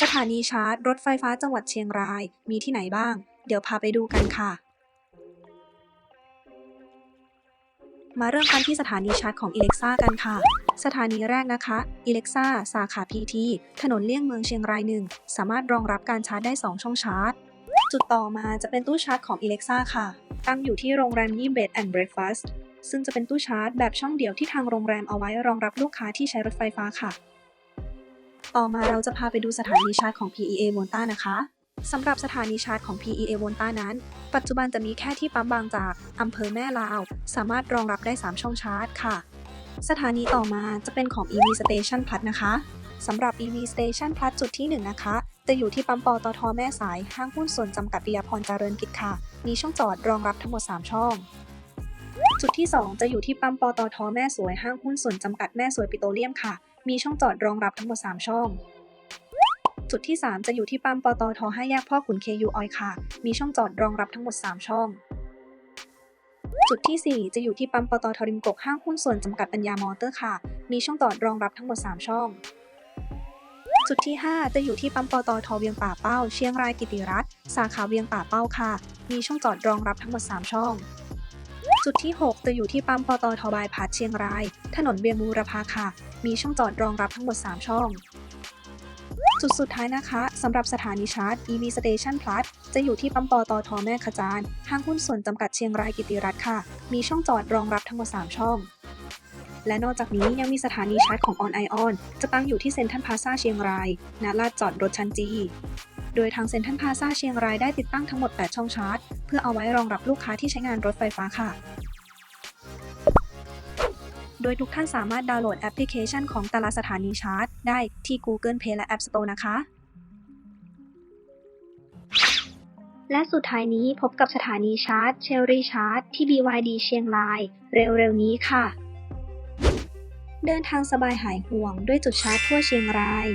สถานีชาร์จ รถไฟฟ้าจังหวัดเชียงราย มีที่ไหนบ้าง เดี๋ยวพาไปดูกันค่ะ มาเริ่มกันที่สถานีชาร์จของอิเล็กซ่ากันค่ะ สถานีแรกนะคะอิเล็กซ่าสาขาพีทีถนนเลี่ยงเมืองเชียงรายหนึ่ง สามารถรองรับการชาร์จได้ 2 ช่องชาร์จ จุดต่อมาจะเป็นตู้ชาร์จของอิเล็กซ่าค่ะ ตั้งอยู่ที่โรงแรมยี่เบดแอนด์เบรคฟาสต์ซึ่งจะเป็นตู้ชาร์จแบบช่องเดี่ยวที่ทางโรงแรมเอาไว้รองรับลูกค้าที่ใช้รถไฟฟ้าค่ะ ต่อมาเราจะพาไปดูสถานีชาร์จของ PEA v o l t a นะคะสำหรับสถานีชาร์จของ PEA v o l t a นั้น ปัจจุบันจะมีแค่ที่ปั๊มบางจากอำเภอแม่ลาว สามารถรองรับได้ 3 ช่องชาร์จค่ะ สถานีต่อมาจะเป็นของ EV Station Plus นะคะสำหรับ EV Station Plus จุดที่ 1 นะคะ จะอยู่ที่ปั๊มปตทแม่สายห้างหุ้นส่วนจำกัดปิยพรเจริญกิจค่ะ มีช่องจอดรองรับทั้งหมด 3 ช่อง จุดที่ 2 จะอยู่ที่ปั๊มปตทแม่สวยห้างหุ้นส่วนจำกัดแม่สวยปิโตรเลียมค่ะ มีช่องจอดรองรับทั้งหมด 3 ช่อง จุดที่ 3 จะอยู่ที่ปั๊มปตท5แยกพ่อขุนเคยูออยค่ะ มีช่องจอดรองรับทั้งหมด 3 ช่อง จุดที่ 4 จะอยู่ที่ปั๊มปตทริมกกห้างหุ้นส่วนจำกัดปัญญามอเตอร์ค่ะ มีช่องจอดรองรับทั้งหมด 3 ช่อง จุดที่ 5 จะอยู่ที่ปั๊มปตทเวียงป่าเป้า เชียงรายกิติรัตน์สาขาเวียงป่าเป้าค่ะ มีช่องจอดรองรับทั้งหมด 3 ช่อง จุดที่ 6 จะอยู่ที่ปั๊มปตทบายพาสเชียงราย ถนนเวียงบูรพาค่ะ มีช่องจอดรองรับทั้งหมด 3 ช่อง จุดสุดท้ายนะคะสำหรับสถานีชาร์จ EV Station Plus จะอยู่ที่ปั๊มปตทแม่ขจานห้างหุ้นส่วนจำกัดเชียงรายกิติรัตน์ค่ะ มีช่องจอดรองรับทั้งหมด 3 ช่อง และนอกจากนี้ยังมีสถานีชาร์จของ On Ion จะตั้งอยู่ที่เซ็นทรัลพาซาเชียงรายณลานจอดรถชั้นจี โดยทางเซ็นทรัลพาซาเชียงรายได้ติดตั้งทั้งหมด 8 ช่องชาร์จ เพื่อเอาไว้รองรับลูกค้าที่ใช้งานรถไฟฟ้าค่ะ โดยทุกท่านสามารถดาวน์โหลดแอปพลิเคชันของแต่ละสถานีชาร์จ ได้ที่ Google Play และ App Store นะคะ และสุดท้ายนี้พบกับสถานีชาร์จเชลรีชาร์จที่ BYD เชียงราย เร็วๆนี้ค่ะ เดินทางสบายหายห่วงด้วยจุดชาร์จทั่วเชียงราย